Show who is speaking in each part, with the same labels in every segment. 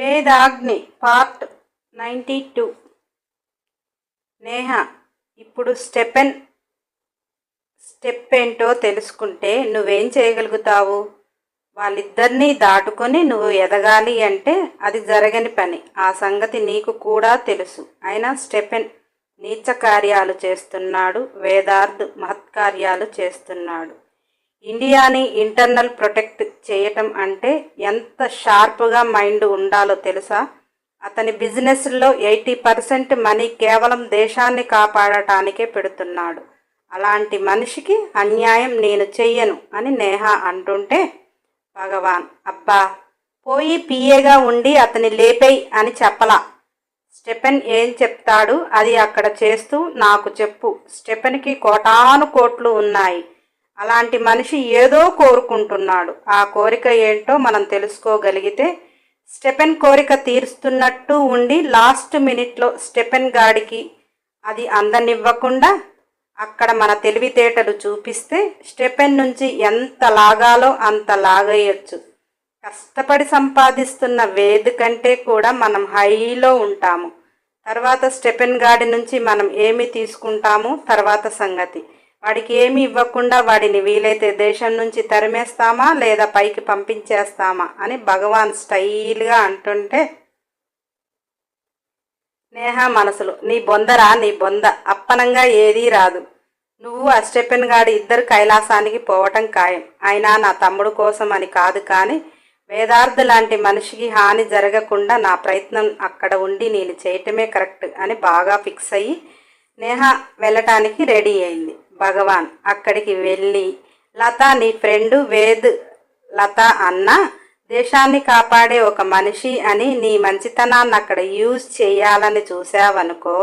Speaker 1: Vedagni part ninety two. Neha ఇప్పుడు స్టెపెన్ step ఏంటో తెలుసుకుంటే నువ్వేం చేయగలుగుతావు? వాళ్ళిద్దరినీ దాటుకొని నువ్వు ఎదగాలి అంటే అది జరగని పని. ఆ సంగతి నీకు కూడా తెలుసు. అయినా స్టెపెన్ నీచ కార్యాలు చేస్తున్నాడు వేదార్థ్ మహత్కార్యాలు చేస్తున్నాడు. ఇండియాని ఇంటర్నల్ ప్రొటెక్ట్ చేయటం అంటే ఎంత షార్ప్గా మైండ్ ఉండాలో తెలుసా? అతని బిజినెస్లో ఎయిటీ పర్సెంట్ మనీ కేవలం దేశాన్ని కాపాడటానికే పెడుతున్నాడు. అలాంటి మనిషికి అన్యాయం నేను చెయ్యను అని నేహ అంటుంటే భగవాన్ అబ్బా పోయి పిఏగా ఉండి అతని లేపేయ్ అని చెప్పలా. స్టెఫెన్ ఏం చెప్తాడు? అది అక్కడ చేస్తూ నాకు చెప్పు. స్టెఫెన్కి కోటాను కోట్లు ఉన్నాయి. అలాంటి మనిషి ఏదో కోరుకుంటున్నాడు. ఆ కోరిక ఏంటో మనం తెలుసుకోగలిగితే స్టెపెన్ కోరిక తీరుస్తున్నట్టు ఉండి లాస్ట్ మినిట్లో స్టెపెన్ గాడికి అది అందనివ్వకుండా అక్కడ మన తెలివితేటలు చూపిస్తే స్టెపెన్ నుంచి ఎంత లాగాలో అంత లాగేయచ్చు. కష్టపడి సంపాదిస్తున్న వేద్ కంటే కూడా మనం హైలో ఉంటాము. తర్వాత స్టెపెన్ గాడి నుంచి మనం ఏమి తీసుకుంటాము? తర్వాత సంగతి. వాడికి ఏమి ఇవ్వకుండా వాడిని వీలైతే దేశం నుంచి తరిమేస్తామా లేదా పైకి పంపించేస్తామా అని భగవాన్ స్టైల్గా అంటుంటే నేహ మనసులు నీ బొందరా నీ బొంద. అప్పనంగా ఏదీ రాదు. నువ్వు ఆ గాడి ఇద్దరు కైలాసానికి పోవటం ఖాయం. అయినా నా తమ్ముడు కోసం అని కాదు కానీ వేదార్థ లాంటి మనిషికి హాని జరగకుండా నా ప్రయత్నం అక్కడ ఉండి నేను చేయటమే కరెక్ట్ అని బాగా ఫిక్స్ అయ్యి నేహ వెళ్ళటానికి రెడీ అయింది. భగవాన్ అక్కడికి వెళ్ళి లత నీ ఫ్రెండు వేద్ లత అన్న దేశాన్ని కాపాడే ఒక మనిషి అని నీ మంచితనాన్ని అక్కడ యూజ్ చేయాలని చూసావనుకో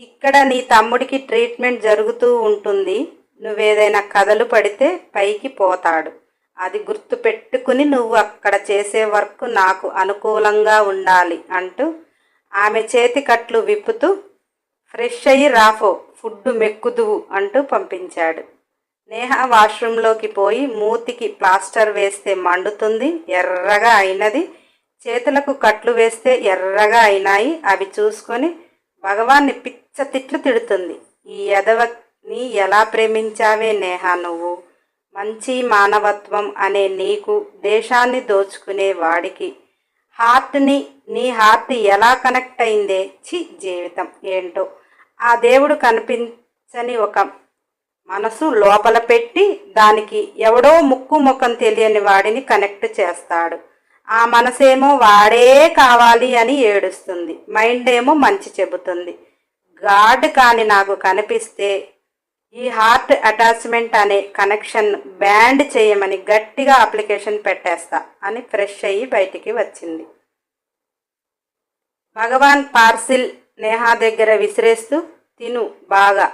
Speaker 1: ఇక్కడ నీ తమ్ముడికి ట్రీట్మెంట్ జరుగుతూ ఉంటుంది. నువ్వేదైనా కథలు పడితే పైకి పోతాడు. అది గుర్తు పెట్టుకుని నువ్వు అక్కడ చేసే వర్క్ నాకు అనుకూలంగా ఉండాలి అంటూ ఆమె చేతి కట్లు విప్పుతూ ఫ్రెష్ అయ్యి రాఫో ఫుడ్ మెక్కుదువు అంటూ పంపించాడు. నేహ వాష్రూంలోకి పోయి మూతికి ప్లాస్టర్ వేస్తే మండుతుంది ఎర్రగా అయినది. చేతులకు కట్లు వేస్తే ఎర్రగా అయినాయి. అవి చూసుకొని భగవాన్ని పిచ్చ తిట్లు తిడుతుంది. ఈ ఎదవని ఎలా ప్రేమించావే నేహ నువ్వు? మంచి మానవత్వం అనే నీకు దేశాన్ని దోచుకునే వాడికి. హార్ట్ని నీ హార్ట్ ఎలా కనెక్ట్ అయిందే? చి జీవితం ఏంటో. ఆ దేవుడు కనిపించని ఒక మనసు లోపల పెట్టి దానికి ఎవడో ముక్కు ముఖం తెలియని వాడిని కనెక్ట్ చేస్తాడు. ఆ మనసేమో వాడే కావాలి అని ఏడుస్తుంది. మైండ్ ఏమో మంచి చెబుతుంది. గాడ్ కానీ నాకు కనిపిస్తే ఈ హార్ట్ అటాచ్మెంట్ అనే కనెక్షన్ బ్యాండ్ చేయమని గట్టిగా అప్లికేషన్ పెట్టేస్తా అని ఫ్రెష్ అయ్యి బయటికి వచ్చింది. భగవాన్ పార్సిల్ నేహా దగ్గర విసిరేస్తూ తిను బాగా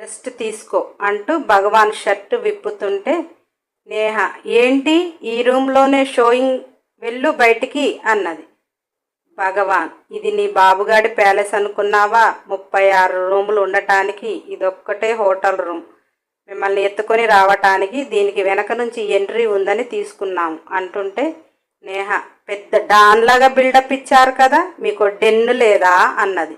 Speaker 1: రెస్ట్ తీసుకో అంటూ భగవాన్ షర్ట్ విప్పుతుంటే నేహ ఏంటి ఈ రూమ్లోనే షోయింగ్ వెళ్ళు బయటికి అన్నది. భగవాన్ ఇది నీ బాబుగాడి ప్యాలెస్ అనుకున్నావా? ముప్పై ఆరు రూములు ఉండటానికి ఇదొక్కటే హోటల్ రూమ్. మిమ్మల్ని ఎత్తుకొని రావటానికి దీనికి వెనక నుంచి ఎంట్రీ ఉందని తీసుకున్నాము అంటుంటే నేహ పెద్ద డాన్లాగా బిల్డప్ ఇచ్చారు కదా మీకు డెన్ను లేదా అన్నది.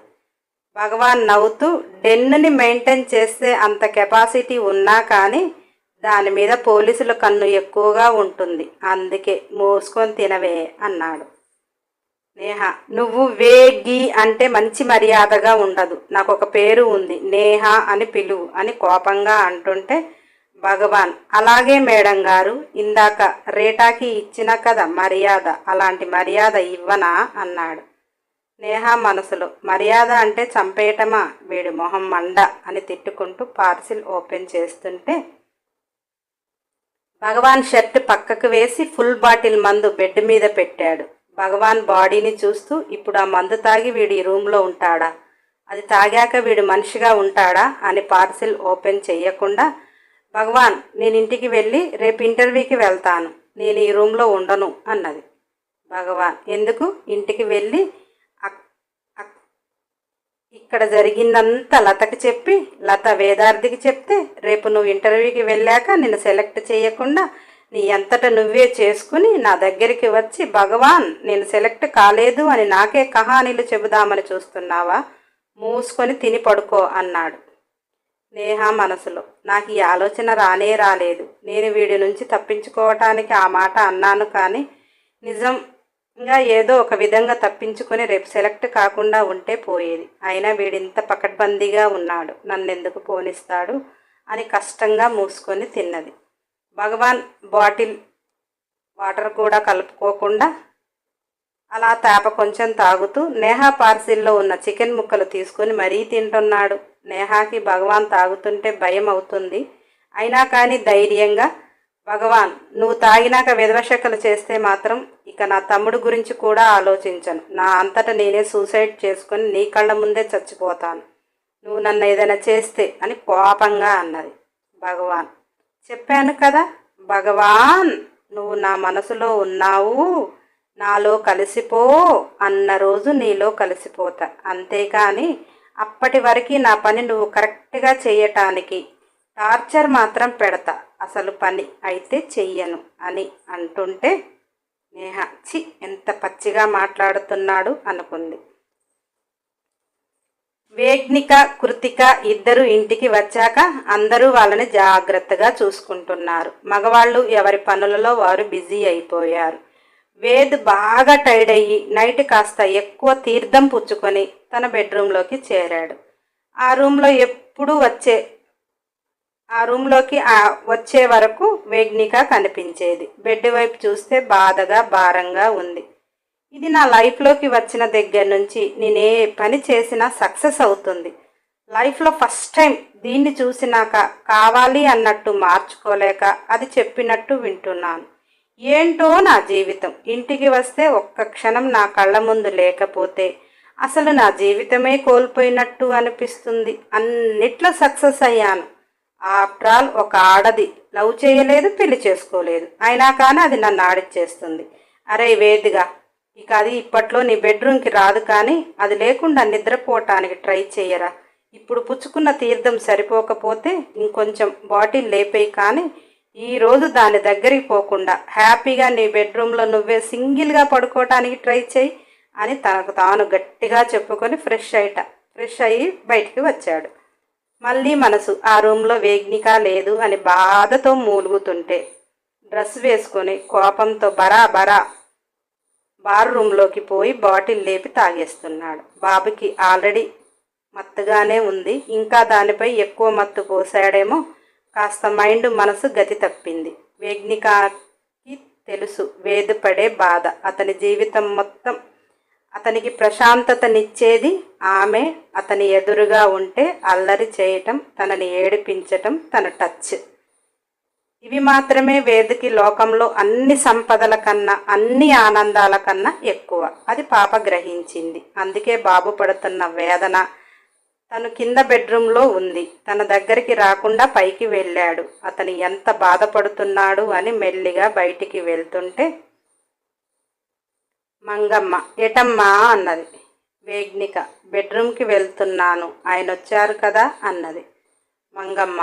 Speaker 1: భగవాన్ నవ్వుతూ డెన్నుని మెయింటైన్ చేస్తే అంత కెపాసిటీ ఉన్నా కానీ దాని మీద పోలీసుల కన్ను ఎక్కువగా ఉంటుంది. అందుకే మోసుకొని తినవే అన్నాడు. నేహ నువ్వు వేగి అంటే మంచి మర్యాదగా ఉండదు. నాకు ఒక పేరు ఉంది నేహ అని పిలువు అని కోపంగా అంటుంటే భగవాన్. అలాగే మేడం గారు ఇందాక రేటాకి ఇచ్చిన కదా మర్యాద అలాంటి మర్యాద ఇవ్వనా? అన్నాడు. నేహ మనసులో మర్యాద అంటే చంపేయటమా? వీడి మొహం మండ అని తిట్టుకుంటూ పార్సిల్ ఓపెన్ చేస్తుంటే భగవాన్ షర్ట్ పక్కకు వేసి ఫుల్ బాటిల్ మందు బెడ్ మీద పెట్టాడు. భగవాన్ బాడీని చూస్తూ ఇప్పుడు ఆ మందు తాగి వీడి రూమ్లో ఉంటాడా? అది తాగాక వీడు మనిషిగా ఉంటాడా? అని పార్సిల్ ఓపెన్ చేయకుండా భగవాన్ నేను ఇంటికి వెళ్ళి రేపు ఇంటర్వ్యూకి వెళ్తాను. నేను ఈ రూమ్లో ఉండను అన్నది. భగవాన్ ఎందుకు? ఇంటికి వెళ్ళి ఇక్కడ జరిగిందంతా లతకి చెప్పి లత వేదార్థికి చెప్తే రేపు నువ్వు ఇంటర్వ్యూకి వెళ్ళాక నిన్ను సెలెక్ట్ చేయకుండా నీ అంతట నువ్వే చేసుకుని నా దగ్గరికి వచ్చి భగవాన్ నేను సెలెక్ట్ కాలేదు అని నాకే కహానీలు చెబుదామని చూస్తున్నావా? మూసుకొని తిని పడుకో అన్నాడు. నేహ మనసులో. నాకు ఈ ఆలోచన రానే రాలేదు. నేను వీడి నుంచి తప్పించుకోవటానికి ఆ మాట అన్నాను కానీ నిజంగా ఏదో ఒక విధంగా తప్పించుకొని రేపు సెలెక్ట్ కాకుండా ఉంటే పోయేది. అయినా వీడింత పకడ్బందీగా ఉన్నాడు. నన్నెందుకు పోనిస్తాడు? అని కష్టంగా మూసుకొని తిన్నది. భగవాన్ బాటిల్ వాటర్ కూడా కలుపుకోకుండా అలా తేప కొంచెం తాగుతూ నేహా పార్సిల్లో ఉన్న చికెన్ ముక్కలు తీసుకొని మరీ తింటున్నాడు. నేహాకి భగవాన్ తాగుతుంటే భయం అవుతుంది అయినా కానీ ధైర్యంగా భగవాన్ నువ్వు తాగినాక విధవశకలు చేస్తే మాత్రం ఇక నా తమ్ముడు గురించి కూడా ఆలోచించను. నా అంతటా నేనే సూసైడ్ చేసుకొని నీ కళ్ళ ముందే చచ్చిపోతాను. నువ్వు నన్ను ఏదైనా చేస్తే అని కోపంగా అన్నది భగవాన్. చెప్పాను కదా భగవాన్ నువ్వు నా మనసులో ఉన్నావు. నాలో కలిసిపో అన్న రోజు నీలో కలిసిపోతా. అంతేకాని అప్పటి వరకు నా పని నువ్వు కరెక్ట్గా చేయటానికి. టార్చర్ మాత్రం పెడతా. అసలు పని అయితే చెయ్యను అని అంటుంటే నేహ చి ఎంత పచ్చిగా మాట్లాడుతున్నాడు అనుకుంది. వేగ్నిక కృతిక ఇద్దరు ఇంటికి వచ్చాక అందరూ వాళ్ళని జాగ్రత్తగా చూసుకుంటున్నారు. మగవాళ్ళు ఎవరి పనులలో వారు బిజీ అయిపోయారు. వేద్ బాగా టైర్డ్ అయ్యి నైట్ కాస్త ఎక్కువ తీర్థం పుచ్చుకొని తన బెడ్రూమ్లోకి చేరాడు. ఆ రూమ్లో ఎప్పుడూ వచ్చే ఆ రూమ్లోకి ఆ వచ్చే వరకు వేగ్నిక కనిపించేది. బెడ్ వైపు చూస్తే బాధగా భారంగా ఉంది. ఇది నా లైఫ్లోకి వచ్చిన దగ్గర నుంచి నేను ఏ పని చేసినా సక్సెస్ అవుతుంది. లైఫ్లో ఫస్ట్ టైం దీన్ని చూసినాక కావాలి అన్నట్టు మార్చుకోలేక అది చెప్పినట్టు వింటున్నాను. ఏంటో నా జీవితం. ఇంటికి వస్తే ఒక్క క్షణం నా కళ్ళ ముందు లేకపోతే అసలు నా జీవితమే కోల్పోయినట్టు అనిపిస్తుంది. అన్నిట్లో సక్సెస్ అయ్యాను. ఆఫ్టర్ ఆల్ ఒక ఆడది లవ్ చేయలేదు పెళ్ళి చేసుకోలేదు. అయినా కానీ అది నన్ను ఆడిచ్చేస్తుంది. అరే వేదిగా ఇక అది ఇప్పట్లో నీ బెడ్రూమ్కి రాదు కానీ అది లేకుండా నిద్రపోవటానికి ట్రై చేయరా? ఇప్పుడు పుచ్చుకున్న తీర్థం సరిపోకపోతే ఇంకొంచెం బాటిల్ లేపేయి కానీ ఈరోజు దాని దగ్గరికి పోకుండా హ్యాపీగా నీ బెడ్రూమ్లో నువ్వే సింగిల్గా పడుకోవటానికి ట్రై చేయి అని తనకు తాను గట్టిగా చెప్పుకొని ఫ్రెష్ అయిట ఫ్రెష్ అయ్యి బయటికి వచ్చాడు. మళ్ళీ మనసు ఆ రూమ్లో వేగ్నిక లేదు అని బాధతో మూలుగుతుంటే డ్రెస్ వేసుకొని కోపంతో బరా బరా బార్ రూమ్లోకి పోయి బాటిల్ లేపి తాగేస్తున్నాడు. బాబుకి ఆల్రెడీ మత్తుగానే ఉంది ఇంకా దానిపై ఎక్కువ మత్తు పోసాడేమో కాస్త మైండ్ మనసు గతి తప్పింది. వేగ్నికాకి తెలుసు వేదుపడే బాధ. అతని జీవితం మొత్తం అతనికి ప్రశాంతతనిచ్చేది ఆమె. అతని ఎదురుగా ఉంటే అల్లరి చేయటం తనని ఏడిపించటం తన టచ్. ఇవి మాత్రమే వేదికి లోకంలో అన్ని సంపదల కన్నా అన్ని ఆనందాల కన్నా ఎక్కువ. అది పాప గ్రహించింది. అందుకే బాబు పడుతున్న వేదన తను కింద బెడ్రూమ్లో ఉంది. తన దగ్గరికి రాకుండా పైకి వెళ్ళాడు. అతను ఎంత బాధపడుతున్నాడు అని మెల్లిగా బయటికి వెళ్తుంటే మంగమ్మ ఎటమ్మా అన్నది. వేగ్నిక బెడ్రూమ్కి వెళ్తున్నాను. ఆయన వచ్చారు కదా? అన్నది. మంగమ్మ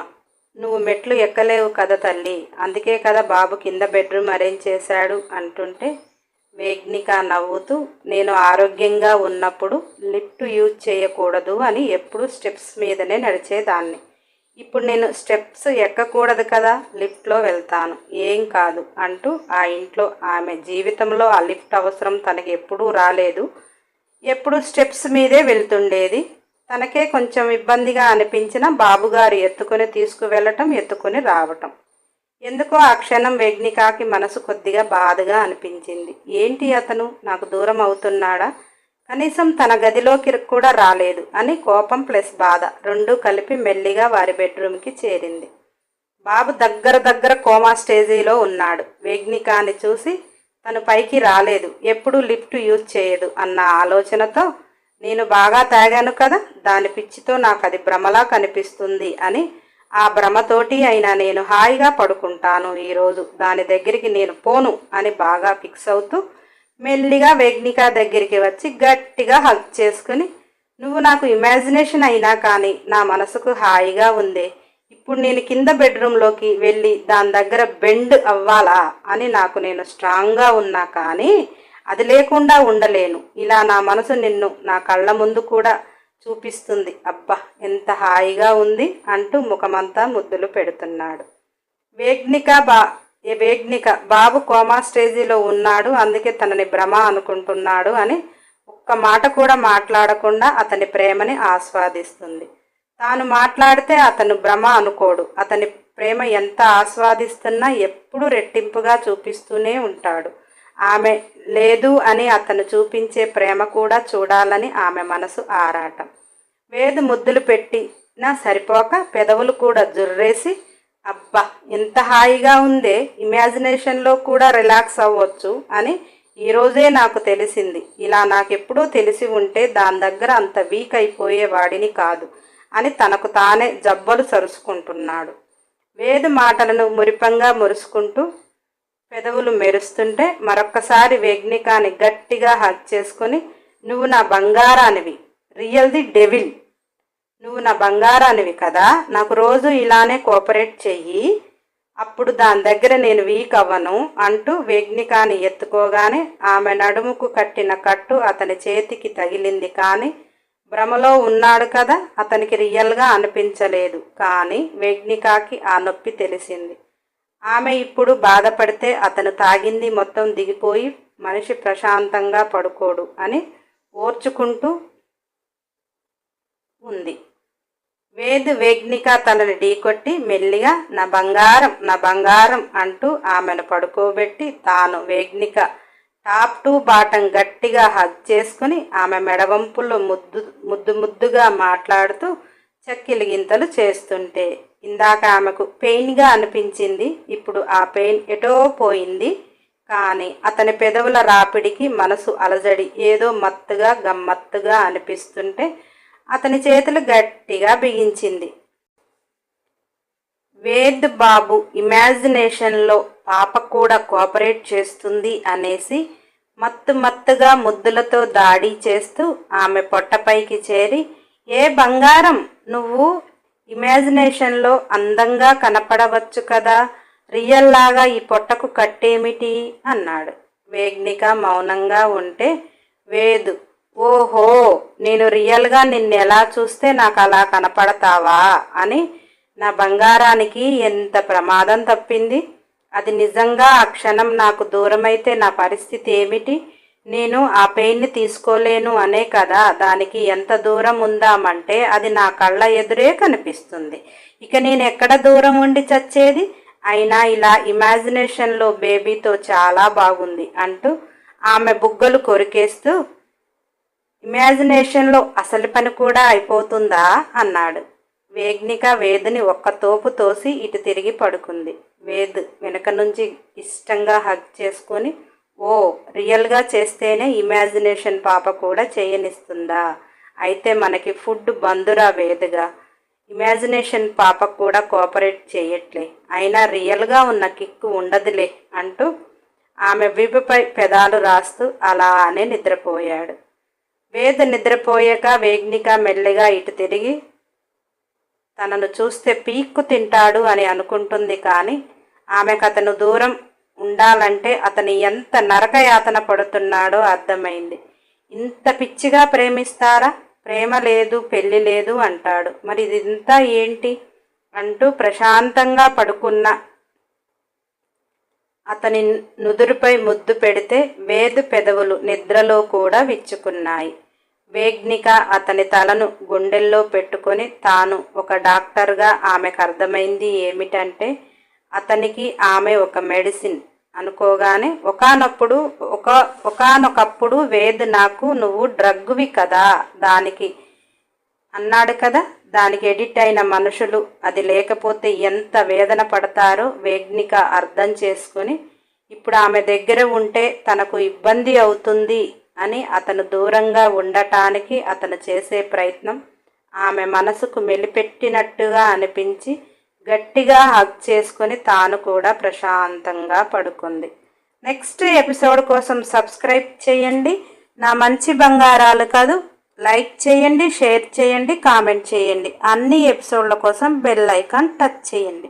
Speaker 1: నువ్వు మెట్లు ఎక్కలేవు కదా తల్లి. అందుకే కదా బాబు కింద బెడ్రూమ్ అరేంజ్ చేశాడు అంటుంటే వేగ్నిక నవ్వుతూ నేను ఆరోగ్యంగా ఉన్నప్పుడు లిఫ్ట్ యూజ్ చేయకూడదు అని ఎప్పుడు స్టెప్స్ మీదనే నడిచేదాన్ని. ఇప్పుడు నేను స్టెప్స్ ఎక్కకూడదు కదా లిఫ్ట్లో వెళ్తాను. ఏం కాదు అంటూ ఆ ఇంట్లో ఆమె జీవితంలో ఆ లిఫ్ట్ అవసరం తనకి ఎప్పుడూ రాలేదు. ఎప్పుడు స్టెప్స్ మీదే వెళ్తుండేది. తనకే కొంచెం ఇబ్బందిగా అనిపించిన బాబుగారు ఎత్తుకొని తీసుకువెళ్ళటం ఎత్తుకొని రావటం. ఎందుకో ఆ క్షణం వేగ్నికాకి మనసు కొద్దిగా బాధగా అనిపించింది. ఏంటి అతను? నాకు దూరం అవుతున్నాడా? కనీసం తన గదిలోకి కూడా రాలేదు అని కోపం ప్లస్ బాధ రెండూ కలిపి మెల్లిగా వారి బెడ్రూమ్కి చేరింది. బాబు దగ్గర దగ్గర కోమా స్టేజీలో ఉన్నాడు. వేగ్నికాని చూసి తను పైకి రాలేదు. ఎప్పుడు లిఫ్ట్ యూజ్ చేయదు అన్న ఆలోచనతో నేను బాగా తాగాను కదా దాని పిచ్చితో నాకు అది భ్రమలా కనిపిస్తుంది అని ఆ భ్రమతోటి అయినా నేను హాయిగా పడుకుంటాను ఈరోజు. దాని దగ్గరికి నేను పోను అని బాగా ఫిక్స్ అవుతూ మెల్లిగా వేగ్నిక దగ్గరికి వచ్చి గట్టిగా హక్ చేసుకుని నువ్వు నాకు ఇమాజినేషన్ అయినా కానీ నా మనసుకు హాయిగా ఉందే. ఇప్పుడు నేను కింద బెడ్రూమ్లోకి వెళ్ళి దాని దగ్గర బెండ్ అవ్వాలా? అని నాకు నేను స్ట్రాంగ్గా ఉన్నా కానీ అది లేకుండా ఉండలేను. ఇలా నా మనసు నిన్ను నా కళ్ళ ముందు కూడా చూపిస్తుంది. అబ్బా ఎంత హాయిగా ఉంది అంటూ ముఖమంతా ముద్దులు పెడుతున్నాడు. వేగ్నిక బా ఏ వేగ్నిక బాబు కోమా స్టేజీలో ఉన్నాడు అందుకే తనని భ్రమ అనుకుంటున్నాడు అని ఒక్క మాట కూడా మాట్లాడకుండా అతని ప్రేమని ఆస్వాదిస్తుంది. తాను మాట్లాడితే అతను భ్రమ అనుకోడు. అతని ప్రేమ ఎంత ఆస్వాదిస్తున్నా ఎప్పుడూ రెట్టింపుగా చూపిస్తూనే ఉంటాడు. ఆమె లేదు అని అతను చూపించే ప్రేమ కూడా చూడాలని ఆమె మనసు ఆరాటం. వేదు ముద్దులు పెట్టి నా సరిపోక పెదవులు కూడా జుర్రేసి అబ్బా ఎంత హాయిగా ఉందే ఇమాజినేషన్లో కూడా రిలాక్స్ అవ్వచ్చు అని ఈరోజే నాకు తెలిసింది. ఇలా నాకెప్పుడూ తెలిసి ఉంటే దాని దగ్గర అంత వీక్ అయిపోయేవాడిని కాదు అని తనకు తానే జబ్బలు సరుచుకుంటున్నాడు. వేదు మాటలను మురిపంగా మురుసుకుంటూ పెదవులు మెరుస్తుంటే మరొక్కసారి వేగ్నికాని గట్టిగా హక్ చేసుకొని నువ్వు నా బంగారానివి రియల్ ది డెవిల్. నువ్వు నా బంగారానివి కదా నాకు రోజు ఇలానే కోఆపరేట్ చెయ్యి. అప్పుడు దాని దగ్గర నేను వీక్ అవ్వను అంటూ వేగ్నికాని ఎత్తుకోగానే ఆమె నడుముకు కట్టిన కట్టు అతని చేతికి తగిలింది కానీ భ్రమలో ఉన్నాడు కదా అతనికి రియల్గా అనిపించలేదు. కానీ వేగ్నికాకి ఆ నొప్పి తెలిసింది. ఆమె ఇప్పుడు బాధపడితే అతను తాగింది మొత్తం దిగిపోయి మనిషి ప్రశాంతంగా పడుకోడు అని ఓర్చుకుంటూ ఉంది. వేద్ వేగ్నిక తనని ఢీకొట్టి మెల్లిగా నా బంగారం నా బంగారం అంటూ ఆమెను పడుకోబెట్టి తాను వేగ్నిక టాప్ టు బాటం గట్టిగా హగ్ చేసుకుని ఆమె మెడవంపుల్లో ముద్దు ముద్దు ముద్దుగా మాట్లాడుతూ చక్కిలిగింతలు చేస్తుంటే ఇందాక ఆమెకు పెయిన్గా అనిపించింది ఇప్పుడు ఆ పెయిన్ ఎటో పోయింది. కానీ అతని పెదవుల రాపిడికి మనసు అలజడి ఏదో మత్తుగా గమ్మత్తుగా అనిపిస్తుంటే అతని చేతులు గట్టిగా బిగించింది. వేద్ బాబు ఇమాజినేషన్లో పాప కూడా కోఆపరేట్ చేస్తుంది అనేసి మత్తు మత్తుగా ముద్దులతో దాడి చేస్తూ ఆమె పొట్టపైకి చేరి ఏ బంగారం నువ్వు ఇమాజినేషన్లో అందంగా కనపడవచ్చు కదా రియల్ లాగా ఈ పొట్టకు కట్టేమిటి? అన్నాడు. వేగ్నిక మౌనంగా ఉంటే వేదు. ఓహో నేను రియల్గా నిన్నెలా ఎలా చూస్తే నాకు అలా కనపడతావా? అని నా బంగారానికి ఎంత ప్రమాదం తప్పింది? అది నిజంగా ఆ క్షణం నాకు దూరమైతే నా పరిస్థితి ఏమిటి? నేను ఆ పెయిన్ని తీసుకోలేను అనే కదా దానికి ఎంత దూరం ఉందామంటే అది నా కళ్ళ ఎదురే కనిపిస్తుంది. ఇక నేను ఎక్కడ దూరం ఉండి చచ్చేది? అయినా ఇలా ఇమాజినేషన్లో బేబీతో చాలా బాగుంది అంటూ ఆమె బుగ్గలు కొరికేస్తూ ఇమాజినేషన్లో అసలు పని కూడా అయిపోతుందా? అన్నాడు. వేగ్నిక వేదుని ఒక్క తోపు తోసి ఇటు తిరిగి పడుకుంది. వేద్ వెనక నుంచి ఇష్టంగా హగ్ చేసుకొని ఓ రియల్గా చేస్తేనే ఇమాజినేషన్ పాప కూడా చేయనిస్తుందా? అయితే మనకి ఫుడ్ బందురా వేదుగా. ఇమాజినేషన్ పాప కూడా కోఆపరేట్ చేయట్లే. అయినా రియల్గా ఉన్న కిక్కు ఉండదులే అంటూ ఆమె వీపుపై పెదాలు రాస్తూ అలానే నిద్రపోయాడు. వేద నిద్రపోయాక వేగ్నిక మెల్లిగా ఇటు తిరిగి తనను చూస్తే పీక్కు తింటాడు అని అనుకుంటుంది కానీ ఆమెకు అతను దూరం ఉండాలంటే అతను ఎంత నరకయాతన పడుతున్నాడో అర్థమైంది. ఇంత పిచ్చిగా ప్రేమిస్తారా? ప్రేమ లేదు పెళ్ళి లేదు అంటాడు. మరి ఇదంతా ఏంటి? అంటూ ప్రశాంతంగా పడుకున్న అతని నుదురుపై ముద్దు పెడితే వేదు పెదవులు నిద్రలో కూడా విచ్చుకున్నాయి. వేగ్నిక అతని తలను గుండెల్లో పెట్టుకొని తాను ఒక డాక్టర్గా ఆమెకు అర్థమైంది ఏమిటంటే అతనికి ఆమె ఒక మెడిసిన్. అనుకోగానే ఒకనప్పుడు ఒక ఒకనొకప్పుడు వేద్ నాకు నువ్వు డ్రగ్వి కదా దానికి. అన్నాడు కదా దానికి ఎడిట్ అయిన మనుషులు. అది లేకపోతే ఎంత వేదన పడతారో వేగ్నిక అర్థం చేసుకొని ఇప్పుడు ఆమె దగ్గర ఉంటే తనకు ఇబ్బంది అవుతుంది అని అతను దూరంగా ఉండటానికి అతను చేసే ప్రయత్నం ఆమె మనసుకు మెలిపెట్టినట్టుగా అనిపించి గట్టిగా హగ్ చేసుకొని తాను కూడా ప్రశాంతంగా పడుకుంది. నెక్స్ట్ ఎపిసోడ్ కోసం సబ్స్క్రైబ్ చేయండి. నా మంచి బంగారాలు కాదు లైక్ చేయండి షేర్ చేయండి కామెంట్ చేయండి. అన్ని ఎపిసోడ్ల కోసం బెల్ ఐకాన్ టచ్ చేయండి.